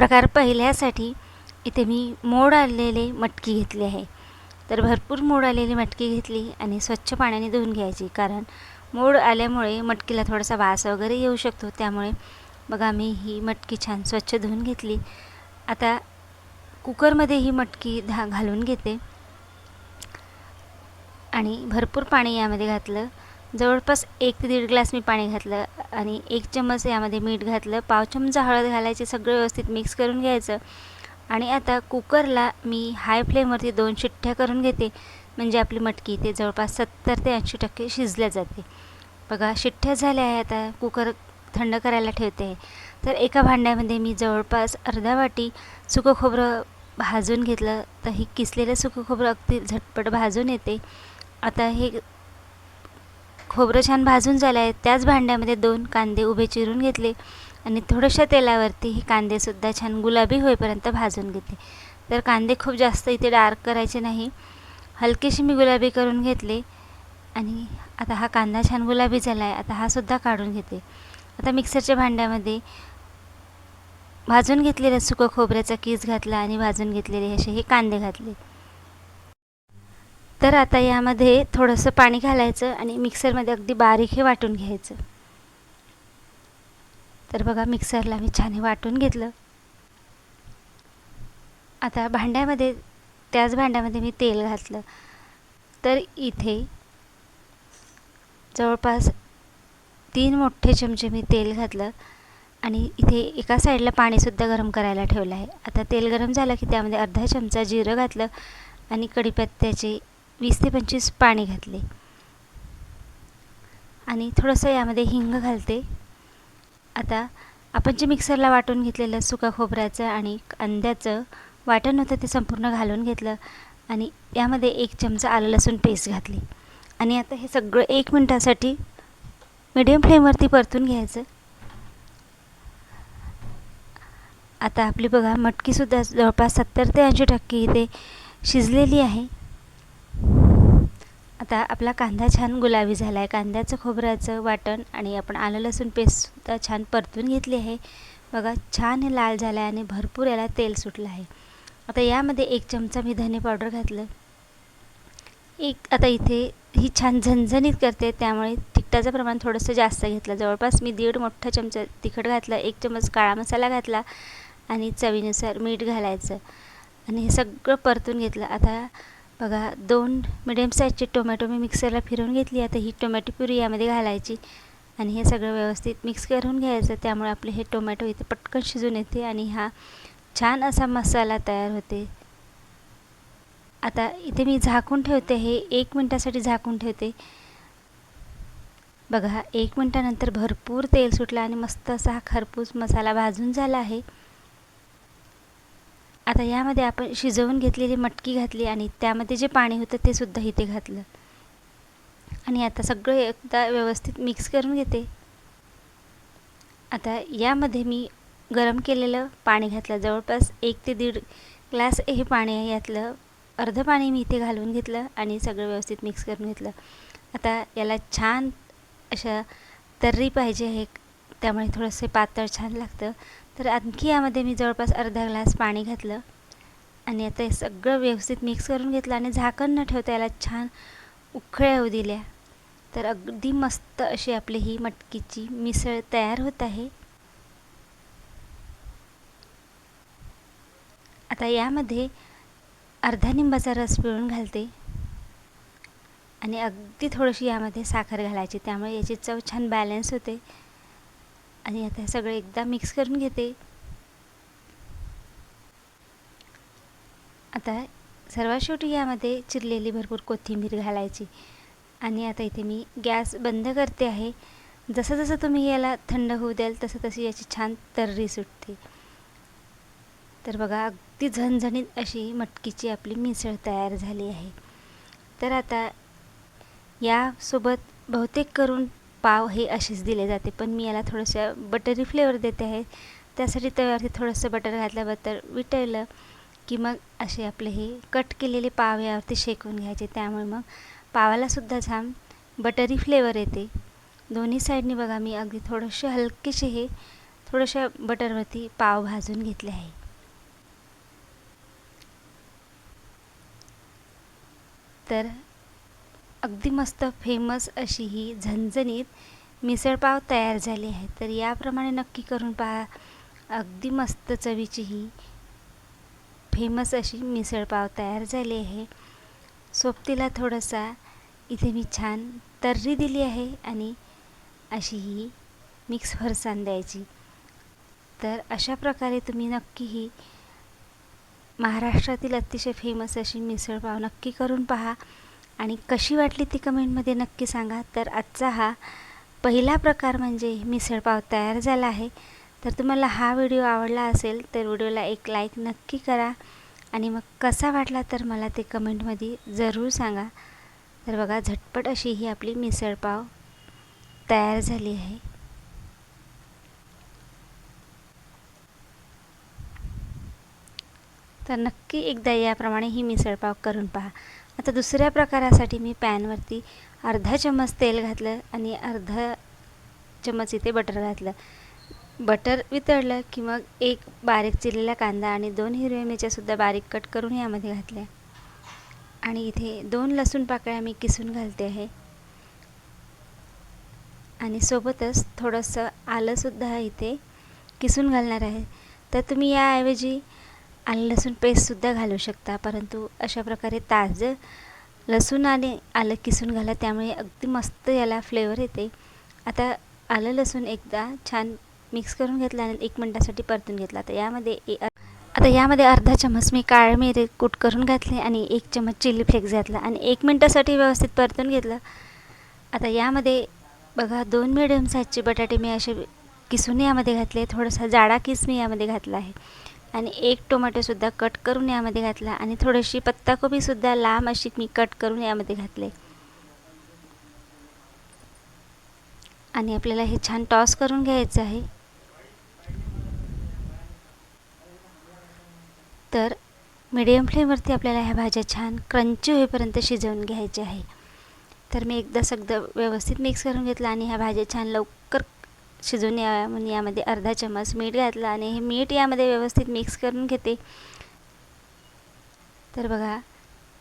प्रकार पहिल्यासाठी इथे मी मोड आलेले मटकी घेतली आहे. तर भरपूर मोड आलेली मटकी घेतली आणि स्वच्छ पाण्याने धुवून घ्यायची. कारण मोड आल्यामुळे मटकीला थोडासा वास वगैरे येऊ शकतो. त्यामुळे बघा मी ही मटकी छान स्वच्छ धुवून घेतली. आता कुकरमध्ये ही मटकी धा घालून घेते. आणि भरपूर पाणी यामध्ये घातलं. जवळपास एक ते दीड ग्लास मी पाणी घातलं आणि एक चम्मच यामध्ये मीठ घातलं पाव चमचा हळद घालायची सगळं व्यवस्थित मिक्स करून घ्यायचं. आणि आता कुकरला मी हाय फ्लेमवरती दोन शिट्ट्या करून घेते. म्हणजे आपली मटकी ते जवळपास सत्तर ते ऐंशी टक्के शिजल्या जाते. बघा शिट्ट्या झाल्या आहे आता कुकर थंड करायला ठेवते. आहे तर एका भांड्यामध्ये मी जवळपास अर्धा वाटी सुकं खोबरं भाजून घेतलं. तर हे किसलेलं सुकं खोबरं अगदी झटपट भाजून येते. आता हे खोबरं छान भाजून झालं आहे त्याच भांड्यामध्ये दोन कांदे उभे चिरून घेतले आणि थोड्याशा तेलावरती हे कांदेसुद्धा छान गुलाबी होईपर्यंत भाजून घेते तर कांदे खूप जास्त इथे डार्क करायचे नाही. हलकेशी मी गुलाबी करून घेतले आणि आता हा कांदा छान गुलाबी झाला आहे आता हा सुद्धा काढून घेते. आता मिक्सरच्या भांड्यामध्ये भाजून घेतलेलं सुकं खोबऱ्याचा कीस घातला आणि भाजून घेतलेले असे हे कांदे घातले तर आता यामध्ये थोडंसं पाणी घालायचं आणि मिक्सरमध्ये अगदी बारीक हे वाटून घ्यायचं. तर बघा मिक्सरला मी छान वाटून घेतलं. आता भांड्यामध्ये त्याच भांड्यामध्ये मी तेल घातलं. तर इथे जवळपास तीन मोठे चमचे मी तेल घातलं आणि इथे एका साईडला पाणीसुद्धा गरम करायला ठेवलं आहे. आता तेल गरम झालं की त्यामध्ये अर्धा चमचा जिरं घातलं आणि कढीपत्त्याचे वीस ते पंचवीस पाणी घातले. आणि थोडंसं यामध्ये हिंग घालते. आता आपण जे मिक्सरला वाटून घेतलेलं सुका खोबऱ्याचं आणि कांद्याचं वाटण होतं ते संपूर्ण घालून घेतलं आणि यामध्ये एक चमचा आलं लसूण पेस्ट घातली. आणि आता हे सगळं एक मिनटासाठी मिडियम फ्लेमवरती परतून घ्यायचं. आता आपली बघा मटकीसुद्धा जवळपास सत्तर ते ऐंशी टक्के इथे शिजलेली आहे. आता आपला कांदा छान गुलाबी झाला आहे कांद्याचं खोबऱ्याचं वाटण आणि आपण आलं लसूण पेस्टसुद्धा छान परतून घेतली आहे. बघा छान हे लाल झालं आहे आणि भरपूर याला तेल सुटलं आहे. आता यामध्ये एक चमचा मी धने पावडर घातलं. एक आता इथे ही छान झणझणीत करते त्यामुळे तिखटाचं प्रमाण थोडंसं जास्त घेतलं. जवळपास मी दीड मोठा चमचा तिखट घातला एक चमच काळा मसाला घातला आणि चवीनुसार मीठ घालायचं. आणि हे सगळं परतून घेतलं. आता बघा दोन मिडियम साईजचे टोमॅटो मी मिक्सरला फिरवून घेतली. आता ही टोमॅटो प्युरी यामध्ये घालायची आणि हे सगळं व्यवस्थित मिक्स करून घ्यायचं. त्यामुळे आपले हे टोमॅटो इथे पटकन शिजून येते आणि हा छान असा मसाला तयार होते. आता इथे मी झाकून ठेवते. हे एक मिनटासाठी झाकून ठेवते. बघा एक मिनटानंतर भरपूर तेल सुटलं आणि मस्त असा हा खरपूस मसाला भाजून झाला आहे. आता यामध्ये आपण शिजवून घेतलेली मटकी घातली आणि त्यामध्ये जे पाणी होतं ते सुद्धा इथे घातलं. आणि आता सगळं एकदा व्यवस्थित मिक्स करून घेते. आता यामध्ये मी गरम केलेलं पाणी घातलं. जवळपास एक ते दीड ग्लास हे पाणी आहे. यातलं अर्धं पाणी मी इथे घालून घेतलं आणि सगळं व्यवस्थित मिक्स करून घेतलं. आता याला छान अशा तर्री पाहिजे आहे. त्यामुळे थोडंसं पातळ छान लागतं. तर आणखी यामध्ये मी जवळपास अर्धा ग्लास पाणी घातलं. आणि आता हे सगळं व्यवस्थित मिक्स करून घेतलं आणि झाकण न ठेवता याला छान उखळ्या येऊ दिल्या. तर अगदी मस्त अशी आपली ही मटकीची मिसळ तयार होत आहे. आता यामध्ये अर्धा निंबाचा रस पिळून घालते. आणि अगदी थोडीशी यामध्ये साखर घालायची त्यामुळे याची चव छान बॅलन्स होते. आणि आता हे सगळं एकदा मिक्स करून घेते. आता सर्वात शेवटी यामध्ये चिरलेली भरपूर कोथिंबीर घालायची. आणि आता इथे मी गॅस बंद करते आहे. जसं जसं तुम्ही याला थंड होऊ द्याल तसं तशी याची छान तर्री सुटते. तर बघा अगदी झणझणीत अशी मटकीची आपली मिसळ तयार झाली आहे. तर आता यासोबत बहुतेक करून पाव हे असेच दिले जाते पण मी याला थोडंसं बटरी फ्लेवर देते आहे. त्यासाठी तव्यावरती थोडंसं बटर घातल्याबद्दल बटर विटळलं की मग असे आपले हे कट केलेले पाव यावरती शेकून घ्यायचे. त्यामुळे मग पावालासुद्धा छान बटरी फ्लेवर येते. दोन्ही साईडनी बघा मी अगदी थोडेसे हलकेसे हे थोडंशा बटरवरती पाव भाजून घेतले आहे. तर अगदी मस्त फेमस अशी ही झणझणीत मिसळपाव तयार झाली आहे. तर याप्रमाणे नक्की करून पहा. अगदी मस्त चवीची ही फेमस अशी मिसळपाव तयार झाली आहे. सोबतीला थोडासा इथे मी छान तर्री दिली आहे आणि अशी ही मिक्स फरसाण द्यायची. तर अशा प्रकारे तुम्ही नक्की ही महाराष्ट्रातील अतिशय फेमस अशी मिसळपाव नक्की करून पहा. आणि कशी वाटली ती कमेंटमध्ये नक्की सांगा. तर आजचा हा पहिला प्रकार म्हणजे मिसळपाव तयार झाला आहे. तर तुम्हाला हा व्हिडिओ आवडला असेल तर व्हिडिओला एक लाईक नक्की करा आणि मग कसा वाटला तर मला ते कमेंटमध्ये जरूर सांगा. तर बघा झटपट अशी ही आपली मिसळपाव तयार झाली आहे. तर नक्की एकदा याप्रमाणे ही मिसळपाव करून पहा. आता दुसऱ्या प्रकारासाठी मी पॅनवरती अर्धा चम्मच तेल घातलं आणि अर्धा चम्मच इथे बटर घातलं. बटर वितळलं की मग एक बारीक चिरलेला कांदा आणि दोन हिरव्या मिरच्यासुद्धा बारीक कट करून यामध्ये घातल्या. आणि इथे दोन लसूण पाकळ्या मी किसून घालते आहे. आणि सोबतच थोडंसं आलंसुद्धा इथे किसून घालणार आहे. तर तुम्ही याऐवजी आलं लसूण पेस्टसुद्धा घालू शकता. परंतु अशा प्रकारे ताजं लसूण आणि आलं किसून घाला त्यामुळे अगदी मस्त याला फ्लेवर येते. आता आलं लसूण एकदा छान मिक्स करून घेतला आणि एक मिनटासाठी परतून घेतला. तर यामध्ये ए आता यामध्ये अर्धा चम्मच मी काळे मिरे कूट करून घातले आणि एक चम्मच चिली फ्लेक्स घातला आणि एक मिनटासाठी व्यवस्थित परतून घेतलं. आता यामध्ये बघा दोन मिडियम साईजचे बटाटे मी असे किसून यामध्ये घातले. थोडासा जाडा किस मी यामध्ये घातला आहे. आणि एक टोमॅटोसुद्धा कट करून यामध्ये घातला आणि थोडीशी पत्ताकोबीसुद्धा लांब अशी मी कट करून यामध्ये घातले. आणि आपल्याला हे छान टॉस करून घ्यायचं आहे. तर मीडियम फ्लेमवरती आपल्याला ह्या भाज्या छान क्रंची होईपर्यंत शिजवून घ्यायच्या आहे. तर मी एकदा सगळं व्यवस्थित मिक्स करून घेतलं आणि ह्या भाज्या छान लवकर शिजून याव्या म्हणून यामध्ये अर्धा चम्मच मीठ घातलं आणि हे मीठ यामध्ये व्यवस्थित मिक्स करून घेते. तर बघा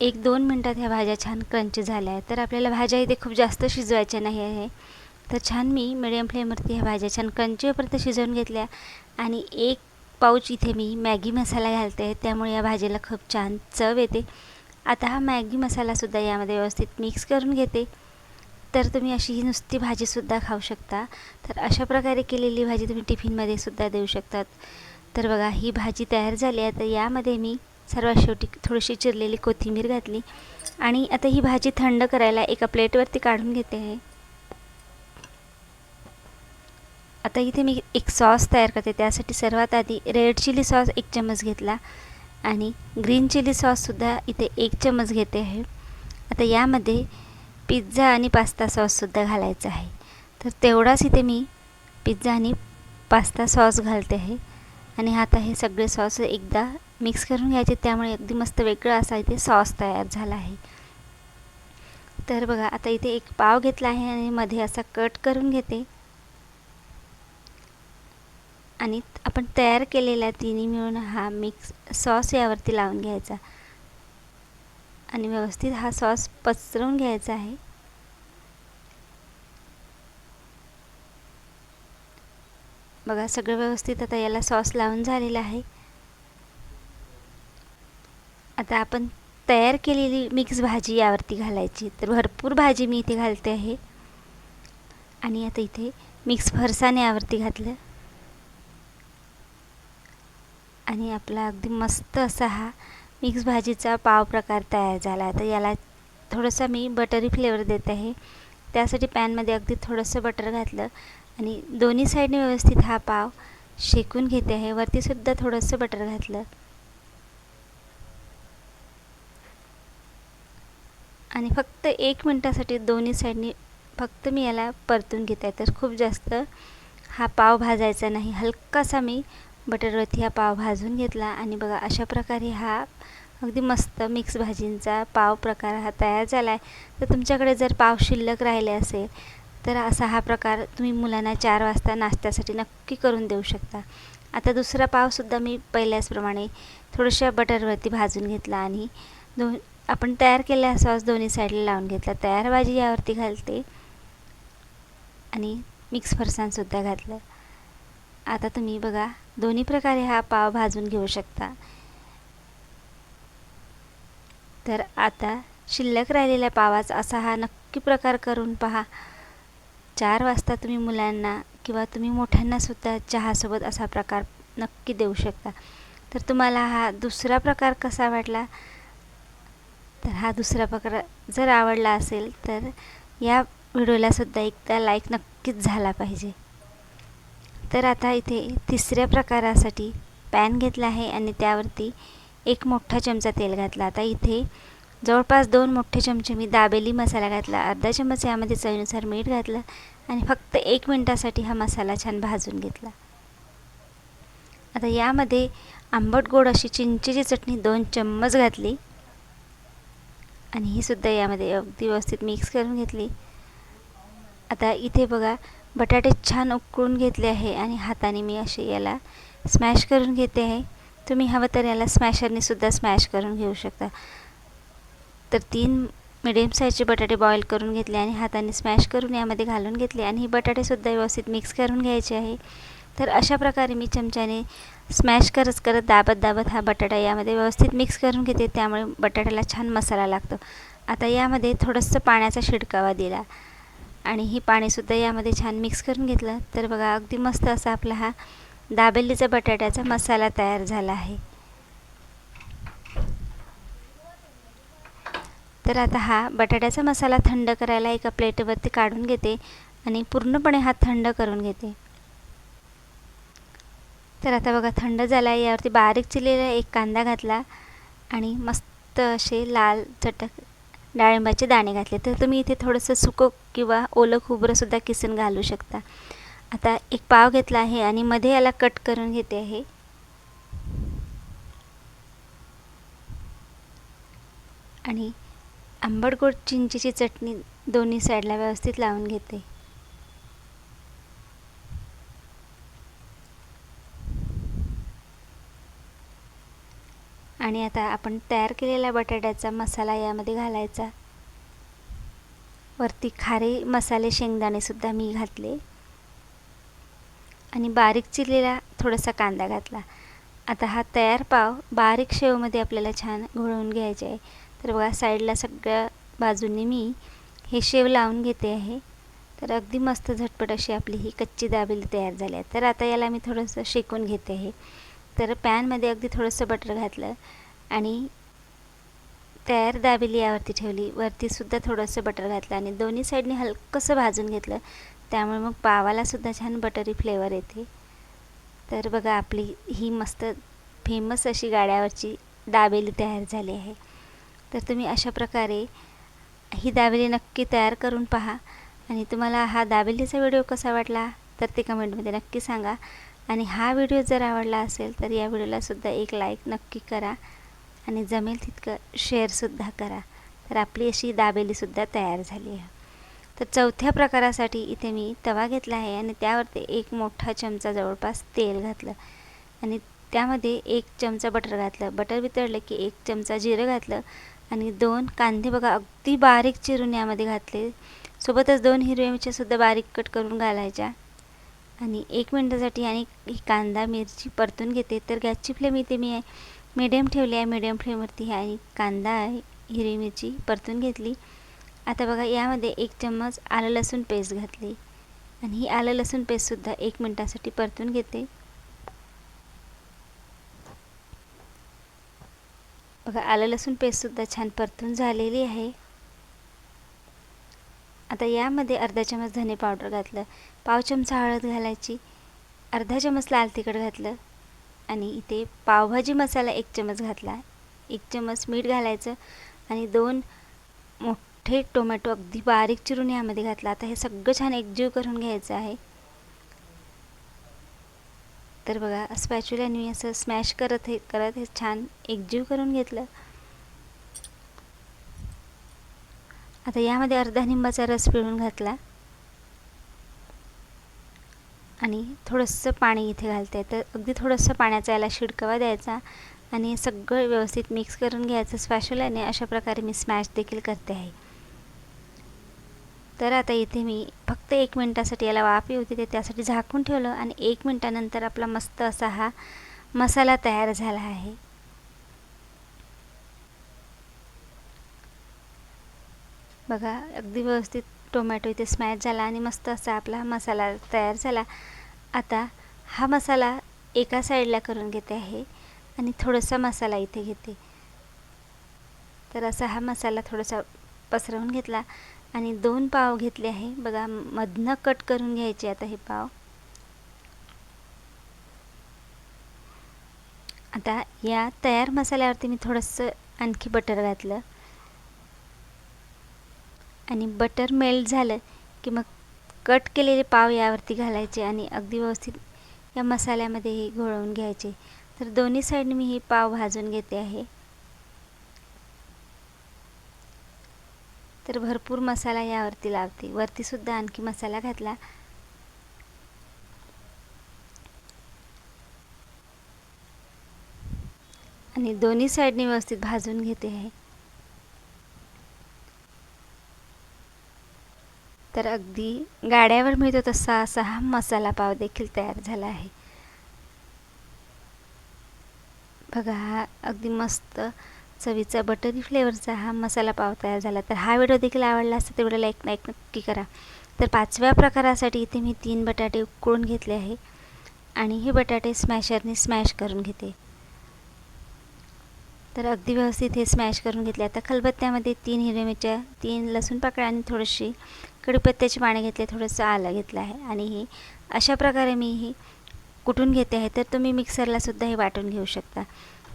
एक दोन मिनटात ह्या भाज्या छान क्रंची झाल्या आहेत. तर आपल्याला भाज्या इथे खूप जास्त शिजवायच्या नाही आहे. तर छान मी मिडियम फ्लेमवरती ह्या भाज्या छान क्रंचीपर्यंत शिजवून घेतल्या आणि एक पाऊच इथे मी मॅगी मसाला घालते. त्यामुळे या भाजीला खूप छान चव येते. आता हा मॅगी मसालासुद्धा यामध्ये व्यवस्थित मिक्स करून घेते. तर तुम्ही अशी ही नुसती भाजीसुद्धा खाऊ शकता. तर अशा प्रकारे केलेली भाजी तुम्ही टिफिनमध्ये सुद्धा देऊ शकतात. तर बघा ही भाजी तयार झाली आहे. तर यामध्ये मी सर्वात शेवटी थोडीशी चिरलेली कोथिंबीर घातली आणि आता ही भाजी थंड करायला एका प्लेटवरती काढून घेते आहे. आता इथे मी एक सॉस तयार करते. त्यासाठी सर्वात आधी रेड चिली सॉस एक चम्मच घेतला आणि ग्रीन चिली सॉससुद्धा इथे एक चम्मच घेते आहे. आता यामध्ये पिझ्झा आणि पास्ता सॉससुद्धा घालायचा आहे. तर तेवढाच इथे मी पिझ्झा आणि पास्ता सॉस घालते आहे. आणि आता हे सगळे सॉस एकदा मिक्स करून घ्यायचे त्यामुळे अगदी मस्त वेगळं असा इथे सॉस तयार झाला आहे. तर बघा आता इथे एक पाव घेतला आहे आणि मध्ये असा कट करून घेते. आणि आपण तयार केलेला तिन्ही मिळून हा मिक्स सॉस यावरती लावून घ्यायचा. आणि व्यवस्थित हा सॉस पसरवून घ्यायचा आहे. बघा सगळं व्यवस्थित आता याला सॉस लावून झालेलं आहे. आता आपण तयार केलेली मिक्स भाजी यावरती घालायची. तर भरपूर भाजी मी इथे घालते आहे. आणि आता इथे मिक्स फरसाने यावरती घातलं. आणि आपला अगदी मस्त असा हा मिक्स भाजीचा पाव प्रकार तयार झाला. आहे तर याला थोडंसं मी बटरी फ्लेवर देत आहे. त्यासाठी पॅनमध्ये अगदी थोडंसं बटर घातलं. आणि दोन्ही साईडने व्यवस्थित हा पाव शेकून घेते आहे. वरतीसुद्धा थोडंसं बटर घातलं. आणि फक्त एक मिनटासाठी दोन्ही साईडनी फक्त मी याला परतून घेत आहे. तर खूप जास्त हा पाव भाजायचा नाही. हलकासा मी बटरवरती हा पाव भाजून घेतला. आणि बघा अशा प्रकारे हा अगदी मस्त मिक्स भाजींचा पाव प्रकार हा तयार झाला आहे. तर तुमच्याकडे जर पाव शिल्लक राहिले असेल तर असा हा प्रकार तुम्ही मुलांना चार वाजता नाश्त्यासाठी नक्की करून देऊ शकता. आता दुसरा पावसुद्धा मी पहिल्याचप्रमाणे थोडंशा बटरवरती भाजून घेतला आणि दो आपण तयार केलेला सॉस दोन्ही साईडला लावून घेतला. तयार भाजी यावरती घालते आणि मिक्स फरसाणसुद्धा घातलं. आता तुम्ही बघा दोन्ही प्रकारे हा पाव भाजून घेऊ शकता. तर आता शिल्लक राहिलेल्या पावाचा असा हा नक्की प्रकार करून पहा. चार वाजता तुम्ही मुलांना किंवा तुम्ही मोठ्यांनासुद्धा चहासोबत असा प्रकार नक्की देऊ शकता. तर तुम्हाला हा दुसरा प्रकार कसा वाटला? तर हा दुसरा प्रकार जर आवडला असेल तर या व्हिडिओलासुद्धा एकदा लाईक नक्कीच झाला पाहिजे. तर आता इथे तिसऱ्या प्रकारासाठी पॅन घेतला आहे आणि त्यावरती एक मोठा चमचा तेल घातला. आता इथे जवळपास दोन मोठे चमचे मी दाबेली मसाला घातला अर्धा चमच यामध्ये चवीनुसार मीठ घातलं आणि फक्त एक मिनटासाठी हा मसाला छान भाजून घेतला. आता यामध्ये आंबट गोड अशी चिंचेची चटणी दोन चम्मच घातली आणि ही सुद्धा यामध्ये अगदी व्यवस्थित मिक्स करून घेतली. आता इथे बघा बटाटे छान उकळून घेतले आहे आणि हाताने मी असे याला स्मॅश करून घेते आहे. तुम्ही हवं तर याला स्मॅशरने सुद्धा स्मॅश करून घेऊ शकता. तर तीन मिडियम साईजचे बटाटे बॉईल करून घेतले आणि हाताने स्मॅश करून यामध्ये घालून घेतले आणि ही बटाटेसुद्धा व्यवस्थित मिक्स करून घ्यायचे आहे. तर अशा प्रकारे मी चमच्याने स्मॅश करत करत दाबत दाबत हा बटाटा यामध्ये व्यवस्थित मिक्स करून घेते. त्यामुळे बटाट्याला छान मसाला लागतो. आता यामध्ये थोडंसं पाण्याचा शिडकावा दिला आणि ही पाणीसुद्धा यामध्ये छान मिक्स करून घेतलं. तर बघा अगदी मस्त असा आपला हा दाबेलीचा बटाट्याचा मसाला तयार झाला आहे. तर आता हा बटाट्याचा मसाला थंड करायला एका प्लेटवरती काढून घेते आणि पूर्णपणे हा थंड करून घेते. तर आता बघा थंड झाला आहे यावरती बारीक चिरलेला एक कांदा घातला आणि मस्त असे लाल चटक डाळिंबाचे दाणे घातले. तर तुम्ही इथे थोडंसं सुकं किंवा ओलं खोबरंसुद्धा किसून घालू शकता. आता एक पाव घेतला आहे आणि मध्ये याला कट करून घेते आहे. आणि आंबट गोड चिंचेची चटणी दोन्ही साईडला व्यवस्थित लावून घेते. आणि आता आपण तयार केलेला बटाट्याचा मसाला यामध्ये घालायचा. वरती खारे मसाले शेंगदाणेसुद्धा मी घातले. आणि बारीक चिरलेला थोडासा कांदा घातला. आता हा तयार पाव बारीक शेवमध्ये आपल्याला छान घोळवून घ्यायचे आहे. तर बघा साईडला सगळ्या बाजूंनी मी हे शेव लावून घेते आहे. तर अगदी मस्त झटपट अशी आपली ही कच्ची दाबेली तयार झाली आहे. तर आता याला मी थोडंसं शेकून घेते आहे. तर पॅनमध्ये अगदी थोडंसं बटर घातलं आणि तयार दाबेली यावरती ठेवली. वरतीसुद्धा थोडंसं बटर घातलं आणि दोन्ही साईडने हलकंसं भाजून घेतलं. त्यामुळे मग पावालासुद्धा छान बटरी फ्लेवर येते. तर बघा आपली ही मस्त फेमस अशी गाड्यावरची दाबेली तयार झाली आहे. तर तुम्ही अशा प्रकारे ही दाबेली नक्की तयार करून पहा. आणि तुम्हाला हा दाबेलीचा व्हिडिओ कसा वाटला तर ते कमेंटमध्ये नक्की सांगा. आणि हा व्हिडिओ जर आवडला असेल तर या व्हिडिओलासुद्धा एक लाईक नक्की करा. आणि जमेल तितकं शेअरसुद्धा करा. तर आपली अशी दाबेलीसुद्धा तयार झाली आहे. तर चौथ्या प्रकारासाठी इथे मी तवा घेतला आहे आणि त्यावरती एक मोठा चमचा जवळपास तेल घातलं. आणि त्यामध्ये एक चमचा बटर घातलं. बटर वितळलं की एक चमचा जिरं घातलं. आणि दोन कांदे बघा अगदी बारीक चिरून यामध्ये घातले. सोबतच दोन हिरव्या मिरच्यासुद्धा बारीक कट करून घालायच्या. आणि एक मिनटासाठी आणि ही कांदा मिरची परतून घेते. तर गॅसची फ्लेम इथे मी मीडियम ठेवली आहे. मीडियम फ्लेमवरती आहे. आणि कांदा हिरवी मिरची परतून घेतली. आता बघा यामध्ये एक चम्मच आलं लसूण पेस्ट घातली. आणि ही आलं लसूण पेस्टसुद्धा एक मिनटासाठी परतून घेते. बघा आलं लसूण पेस्टसुद्धा छान परतून झालेली आहे. आता यामध्ये अर्धा चमच धने पावडर घातलं पाव चमचा हळद घालायची अर्धा चमच लाल तिखट घातलं आणि इथे पावभाजी मसाला एक चमच घातला. एक चमच मीठ घालायचं आणि दोन मोठे टोमॅटो अगदी बारीक चिरून यामध्ये घातला. आता हे सगळं छान एकजीव करून घ्यायचं आहे. तर बघा स्पॅच्युल्याने मी असं स्मॅश करत हे करत हे छान एकजीव करून घेतलं. आता यामध्ये अर्धा निंबाचा रस पिळून घातला. आणि थोडंसं पाणी इथे घालते तर अगदी थोडंसं पाण्याचा याला शिडकवा द्यायचा आणि सगळं व्यवस्थित मिक्स करून घ्यायचं स्पॅशुलाने अशा प्रकारे मी स्मॅश देखील करते आहे. तर आता इथे मी फक्त एक मिनटासाठी याला वाफ होती ते त्यासाठी झाकून ठेवलं आणि एक मिनटानंतर आपला मस्त असा हा मसाला तयार झाला आहे. बघा अगदी व्यवस्थित टोमॅटो इथे स्मॅश झाला आणि मस्त असा आपला मसाला तयार झाला. आता हा मसाला एका साईडला करून घेते आहे आणि थोडासा मसाला इथे घेते. तर असा हा मसाला थोडासा पसरवून घेतला. आणि दोन पाव घेतले आहे. बघा मधनं कट करून घ्यायचे आता हे पाव. आता या तयार मसाल्यावरती मी थोडंसं आणखी बटर घातलं. आणि बटर मेल्ट झालं की मग कट केलेले पाव यावरती घालायचे आणि अगदी व्यवस्थित या मसाल्यामध्ये हे घोळवून घ्यायचे. तर दोन्ही साईडने मी हे पाव भाजून घेते आहे. तर भरपूर मसाला यावरती लावते. वरतीसुद्धा आणखी मसाला घातला. आणि दोन्ही साईडने व्यवस्थित भाजून घेते आहे तर अगदी गाड्यावर मिळतो तसा असा हा मसाला पाव देखील तयार झाला आहे. बघा हा अगदी मस्त चवीचा बटरी फ्लेवरचा हा मसाला पाव तयार झाला. तर हा व्हिडिओ देखील आवडला असता एक लाईक लाईक नक्की करा. तर पाचव्या प्रकारासाठी इथे मी तीन बटाटे उकळून घेतले आहे. आणि हे बटाटे स्मॅशरने स्मॅश करून घेते. तर अगदी व्यवस्थित हे स्मॅश करून घेतले. आता खलबत्त्यामध्ये तीन हिरव्या मिरच्या तीन लसूण पाकळ्या आणि थोडीशी कढीपत्त्याची पाणी घेतले थोडंसं आलं घेतलं आहे. आणि हे अशा प्रकारे मी हे कुटून घेते आहे. तर तुम्ही मिक्सरलासुद्धा हे वाटून घेऊ शकता.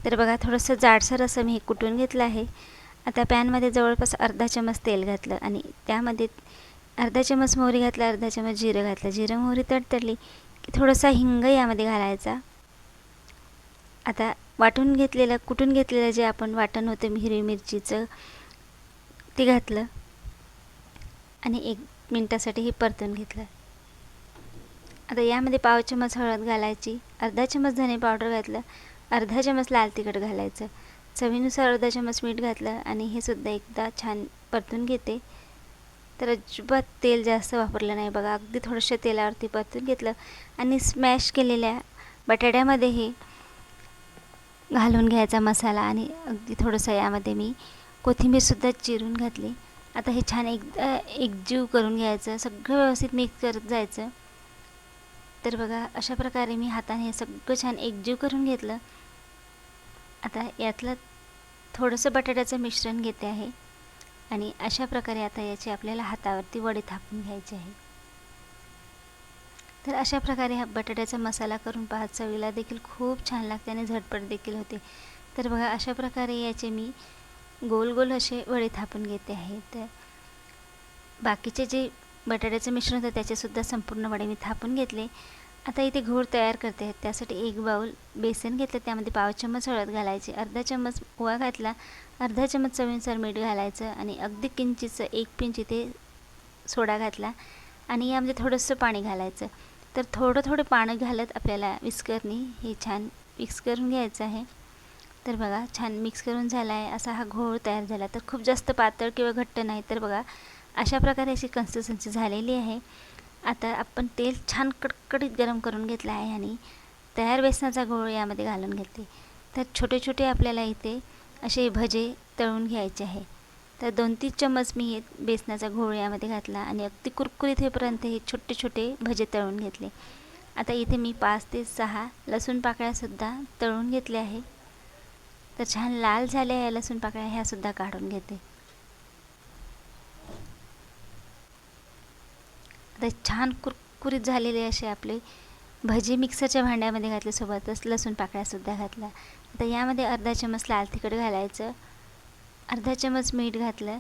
तर बघा थोडंसं जाडसर असं मी हे कुटून घेतलं आहे. आता पॅनमध्ये जवळपास अर्धा चमच तेल घातलं आणि त्यामध्ये अर्धा चमच मोहरी घातला अर्धा चमच जिरं घातलं. जिरं मोहरी तडतडली की थोडासा हिंग यामध्ये घालायचा. आता वाटून घेतलेलं कुटून घेतलेलं जे आपण वाटण होतं हिरवी मिरचीचं ते घातलं. आणि एक मिनटासाठी हे परतून घेतलं. आता यामध्ये पाव चमच हळद घालायची. अर्धा चमच धने पावडर घातलं. अर्धा चमच लाल तिखट घालायचं. चवीनुसार अर्धा चमच मीठ घातलं आणि हे सुद्धा एकदा छान परतून घेते. तर अजिबात तेल जास्त वापरलं नाही बघा. अगदी थोडंसं तेलावरती परतून घेतलं आणि स्मॅश केलेल्या बटाट्यामध्ये हे घालून घ्यायचा मसाला आणि अगदी थोडंसं यामध्ये मी कोथिंबीरसुद्धा चिरून घातली. आता हे छान एकदा एकजीव करून घ्यायचं. सगळं व्यवस्थित मिक्स करत जायचं. तर बघा अशा प्रकारे मी हाताने हे सगळं छान एकजीव करून घेतलं. आता यातलं थोडंसं बटाट्याचं मिश्रण घेते आहे. आणि अशा प्रकारे आता याचे आपल्याला हातावरती वडे थापून घ्यायचे आहे. तर अशा प्रकारे हा बटाट्याचा मसाला करून पाहत चवीला देखील खूप छान लागते आणि झटपट देखील होते. तर बघा अशा प्रकारे याचे मी गोल गोल असे वडे थापून घेते आहे. तर बाकीचे जे बटाट्याचं मिश्रण होतं त्याचेसुद्धा संपूर्ण वडे मी थापून घेतले. आता इथे घोळ तयार करते. आहेत त्यासाठी एक बाऊल बेसन घेतलं. त्यामध्ये पाव चम्मच हळद घालायची. अर्धा चम्मच ओवा घातला. अर्धा चम्मच चवीनुसार मीठ घालायचं आणि अगदी किंचितचं एक पिंच इथे सोडा घातला आणि यामध्ये थोडंसं पाणी घालायचं. तर थोडं थोडं पाणी घालत आपल्याला विस्करनी हे छान मिक्स करून घ्यायचं आहे. तर बघा छान मिक्स करून झाला आहे असा हा घोळ तयार झाला. तर खूप जास्त पातळ किंवा घट्ट नाही. तर बघा अशा प्रकारे अशी कन्सिस्टन्सी झालेली आहे. आता आपण तेल छान कडकडीत गरम करून घेतलं आहे आणि तयार बेसनाचा गोळ यामध्ये घालून घेते. तर छोटे छोटे आपल्याला इथे असे भजे तळून घ्यायचे आहे. तर दोन तीन चम्मच मी हे बेसनाचा घोळ यामध्ये घातला आणि अगदी कुरकुरीत होईपर्यंत हे छोटे छोटे भजे तळून घेतले. आता इथे मी पाच ते सहा लसूण पाकळ्यासुद्धा तळून घेतल्या आहे. तर छान लाल झाल्या आहे लसूण पाकळ्या ह्यासुद्धा काढून घेते. आता छान कुरकुरीत झालेले असे आपले भजी मिक्सरच्या भांड्यामध्ये घातले सोबतच लसूण पाकळ्यासुद्धा घातल्या. आता यामध्ये अर्धा चमच लाल तिखट घालायचं. अर्धा चमच मीठ घातलं.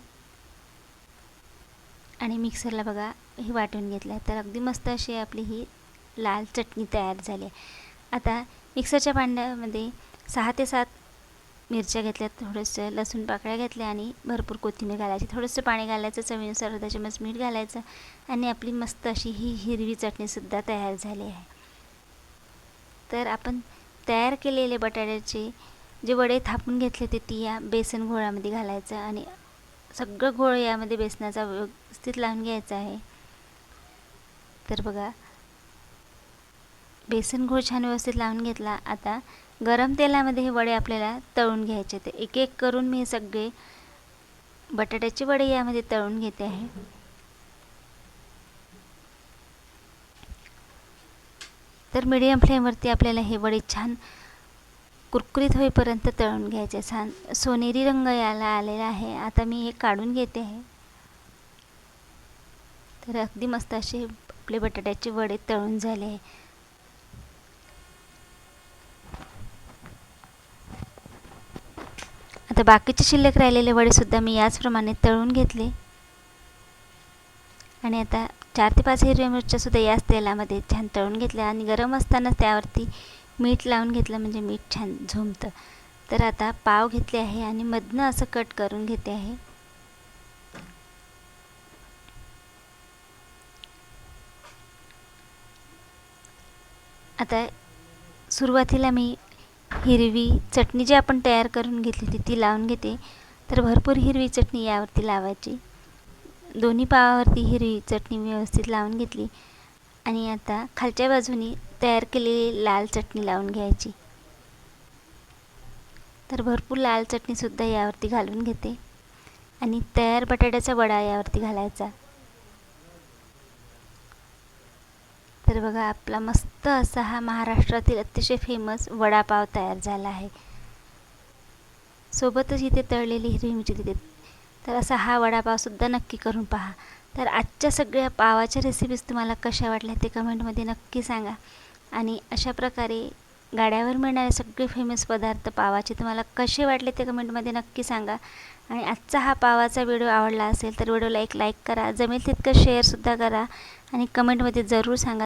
आणि मिक्सरला बघा हे वाटून घेतलं. तर अगदी मस्त अशी आपली ही लाल चटणी तयार झाली आता मिक्सरच्या भांड्यामध्ये सहा ते सात मिरच्या घेतल्या थोडंसं लसूण पाकळ्या घेतल्या आणि भरपूर कोथिंबीर घालायची. थोडंसं पाणी घालायचं चवीनुसार अर्धा चमच मीठ घालायचं आणि आपली मस्त अशी ही हिरवी चटणीसुद्धा तयार झाली आहे. तर आपण तयार केलेले बटाट्याचे जे वडे थापून घेतले ते ती या बेसन घोळामध्ये घालायचं आणि सगळं घोळ यामध्ये बेसनाचा व्यवस्थित लावून घ्यायचा आहे. तर बघा बेसन घोळ छान व्यवस्थित लावून घेतला. आता गरम तेलामध्ये हे वडे आपल्याला तळून घ्यायचे ते एक एक करून मी हे सगळे बटाट्याचे वडे यामध्ये तळून घेते आहे. तर मीडियम फ्लेमवरती आपल्याला हे वडे छान कुरकुरीत होईपर्यंत तळून घ्यायचे छान सोनेरी रंग याला आलेला आहे. आता मी हे काढून घेते आहे. तर अगदी मस्त असे आपले बटाट्याचे वडे तळून झाले आहे. आता बाकीचे शिल्लक राहिलेले वडेसुद्धा मी याचप्रमाणे तळून घेतले. आणि आता चार ते पाच हिरव्या मिरच्यासुद्धा याच तेलामध्ये छान तळून घेतल्या आणि गरम असतानाच त्यावरती मीठ लावून घेतलं म्हणजे मीठ छान झोमतं. तर आता पाव घेतले आहे आणि मधनं असं कट करून घेते आहे. आता सुरुवातीला मी हिरवी चटणी जी आपण तयार करून घेतली होती ती लावून घेते. तर भरपूर हिरवी चटणी यावरती लावायची. दोन्ही पावावरती हिरवी चटणी व्यवस्थित लावून घेतली. आणि आता खालच्या बाजूनी तयार केलेली लाल चटणी लावून घ्यायची. तर भरपूर लाल चटणीसुद्धा यावरती घालून घेते. आणि तयार बटाट्याचा वडा यावरती घालायचा. तर बघा आपला मस्त असा हा महाराष्ट्रातील अतिशय फेमस वडापाव तयार झाला आहे. सोबतच इथे तळलेली हिरवी मिरची तिथे तर असा हा वडापावसुद्धा नक्की करून पहा. तर आजच्या सगळ्या पावाच्या रेसिपीज तुम्हाला कशा वाटल्या ते कमेंटमध्ये नक्की सांगा. आणि अशा प्रकारे गाड्यावर मिळणारे सगळे फेमस पदार्थ पावाचे तुम्हाला कसे वाटले ते कमेंटमध्ये नक्की सांगा. आणि आजचा हा पावाचा व्हिडिओ आवडला असेल तर व्हिडिओला एक लाईक करा. जमेल तितकं शेअरसुद्धा करा. आणि कमेंटमध्ये जरूर सांगा.